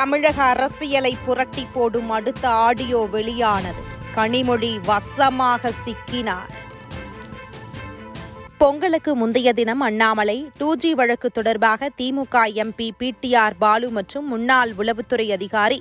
தமிழக அரசியலை புரட்டி போடும் அடுத்த ஆடியோ வெளியானது. கனிமொழி வசமாக சிக்கினார். பொங்கலுக்கு முந்தைய தினம் அண்ணாமலை டூ ஜி வழக்கு தொடர்பாக திமுக எம்பி பிடிஆர் பாலு மற்றும் முன்னாள் உளவுத்துறை அதிகாரி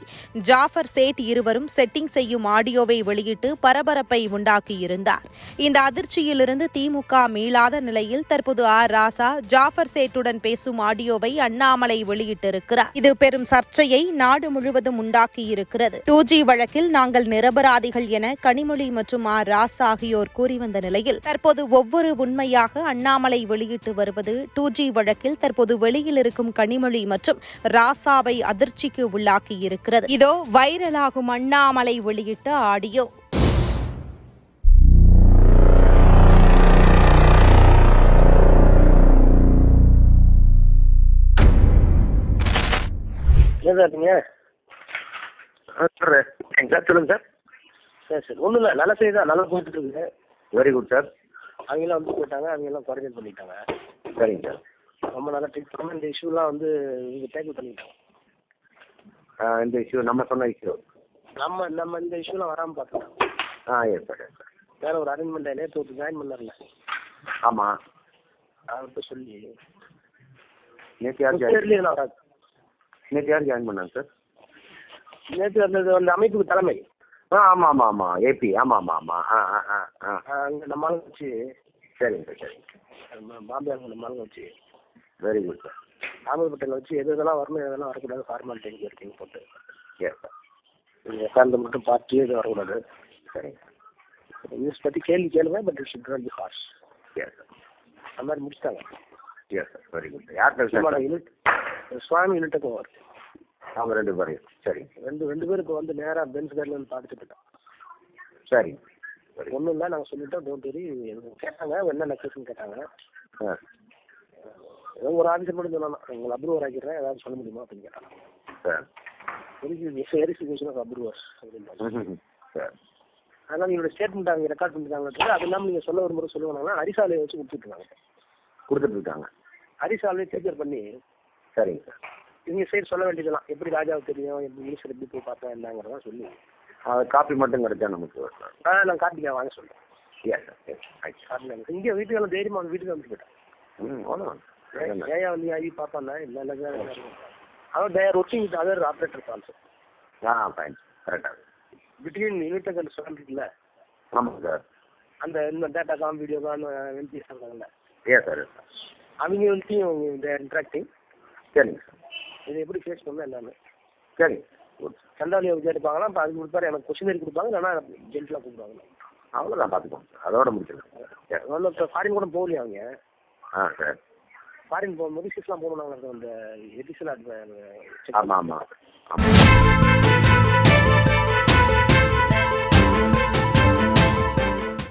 ஜாஃபர் சேட் இருவரும் செட்டிங் செய்யும் ஆடியோவை வெளியிட்டு பரபரப்பை உண்டாக்கியிருந்தார். இந்த அதிர்ச்சியிலிருந்து திமுக மீளாத நிலையில் தற்போது ஆர் ராசா ஜாஃபர் சேட்டுடன் பேசும் ஆடியோவை அண்ணாமலை வெளியிட்டிருக்கிறார். இது பெரும் சர்ச்சையை நாடு முழுவதும் உண்டாக்கியிருக்கிறது. டூ ஜி வழக்கில் நாங்கள் நிரபராதிகள் என கனிமொழி மற்றும் ஆர் ராசா ஆகியோர் கூறி வந்த நிலையில் தற்போது ஒவ்வொரு உண்மையாக அண்ணாமலை வெளியிட்டு வருவது டூ ஜி வழக்கில் தற்போது வெளியில் இருக்கும் கனிமொழி மற்றும் ராசாவை அதிர்ச்சிக்கு உள்ளாக்கியிருக்கிறது இதோ வைரலாகும் அண்ணாமலை வெளியிட்ட ஆடியோ. சார் ஆ சார் சார்? சொல்லுங்கள் சார். ஒன்றும் இல்லை நல்ல செய்தி தான். நல்லா போயிட்டு இருக்குது வெரி குட் சார் அவங்களாம் வந்து போயிட்டாங்க அவங்கெல்லாம் குவாரண்டைன் பண்ணிட்டாங்க. சரிங்க சார். ரொம்ப நல்லா ட்ரீட் பண்ணாமல் இந்த இஷ்யூலாம் வந்து இவங்க டேக்கிள் பண்ணிட்டாங்க. இந்த இஷ்யூ நம்ம சொன்ன இஷ்யூ நம்ம நம்ம இந்த இஷ்யூலாம் வராமல் பார்த்துட்டோம் ah yes sir yes sir வேற ஒரு அரேஞ்ச்மெண்ட் நேற்று ஒருத்தர் ஜாயின் பண்ணார்ல ஆமாம் அவர்கிட்ட சொல்லி. நேற்று யார் ஜாயின் நேற்று யார் ஜாயின் பண்ணாங்க சார் நேற்று அந்த அமைப்புக்கு தலைமை. ஆ ஆமாம் ஆமாம் ஆமாம் ஏபி ஆமாம் ஆமாம் ஆமாம் ஆ ஆ ஆ ஆ. அங்கே நம்ம ஆளுங்க வச்சு. சரிங்க சார் சரிங்க. நம்ம பாம்பே அங்கே நம்ம ஆளுங்க வச்சு. வெரி குட் சார் பட்டேல் வச்சு எது எதெல்லாம் வரணும் எதெல்லாம் வரக்கூடாது ஃபார்மாலிட்டி எங்கே இருக்கீங்க போட்டு. எஸ் சார் நீங்கள் உட்கார்ந்து மட்டும் பார்ட்டி எதுவும் வரக்கூடாது. சரிங்க நியூஸ் பற்றி கேள்வி கேளுங்க but it should not be harsh yes sir அந்த மாதிரி முடிச்சிட்டாங்க. எஸ் சார் வெரி குட் யார் சார் யூனிட் சுவாமி யூனிட்டுக்கும் வரும் அவங்க ரெண்டு பேரையும். சரி. ரெண்டு ரெண்டு பேரும் இப்போ வந்து நேராக பென்ஸ் வந்து பார்த்துட்டு போயிட்டோம் சரி. ஒன்றும் இல்லை நாங்கள் சொல்லிட்டோம் டோன்ட் வெரி கேட்டாங்க என்ன நெக்லஸ்ன்னு கேட்டாங்க. ஏதோ ஒரு ஆஃபீஸர் மட்டும் சொன்னாங்க. உங்களை அப்ரூவர் ஆக்கிடுறேன் ஏதாவது சொல்ல முடியுமா அப்படின்னு கேட்டாங்க. வெரிஃபிகேஷன் ஆஃப் அப்ரூவர்ஸ் அப்படின்னு அதனால் என்னோட ஸ்டேட்மெண்ட் அவங்க ரெக்கார்ட் பண்ணிட்டாங்க அது இல்லாமல் நீங்கள் சொல்ல ஒரு முறை சொல்லுவாங்கன்னா அரிசாலையை வச்சு கொடுத்துட்ருக்காங்க கொடுத்துட்டு இருக்காங்க. அரிசாலையை டேக்கர் பண்ணி சரிங்க சார். இவங்க சைடு சொல்ல வேண்டியதெல்லாம் எப்படி ராஜாவுக்கு தெரியும்? எப்படி மினிஸ்டர் எப்படி போய் பார்த்தா என்னங்கிறதெல்லாம் சொல்லி. அது காப்பி மட்டும் கிடைச்சா நமக்கு சார் ஆ நான் கார்த்திகா வாங்க சொல்கிறேன் சார் இங்கே வீட்டுக்கு எல்லாம் தைரியமாக வந்து வீட்டுக்கு வந்து போயிட்டேன் ஏயா வந்து ஐவி பார்ப்பானா இல்லை இல்லை அவன் they're working with other operators also ah fine கரெக்டாக பிட்வீன் யூனிட் அண்ட் இருக்குல்ல? ஆமாங்க சார் அந்த இந்த data com video com MBS இருக்காங்கல்ல ஏ சார் சார் அவங்க வந்து இந்த இன்ட்ராக்டிங் சரிங்க சார் இதை எப்படி ஃபேஸ் பண்ணணும் எல்லாமே குட் சண்டாலியை கேட்டுப்பாங்கன்னா இப்போ அது கொடுப்பாரு. எனக்கு கொஸ்டின் கொடுப்பாங்க. இல்லைன்னா ஜென்டலாக கூப்பிடுவாங்க. அவ்வளோதான் பார்த்துக்கோங்க சார் அதோட முடிச்சிடலாம். சரி. வந்து இப்போ ஃபாரின் கூட போகலையா அவங்க? ஆ சார். ஃபாரின் போகும்போது சிஸ்லாம் போகணும் நாங்கள் அந்த எடிஷனல் ஆமாம் ஆமாம் ஆமாம்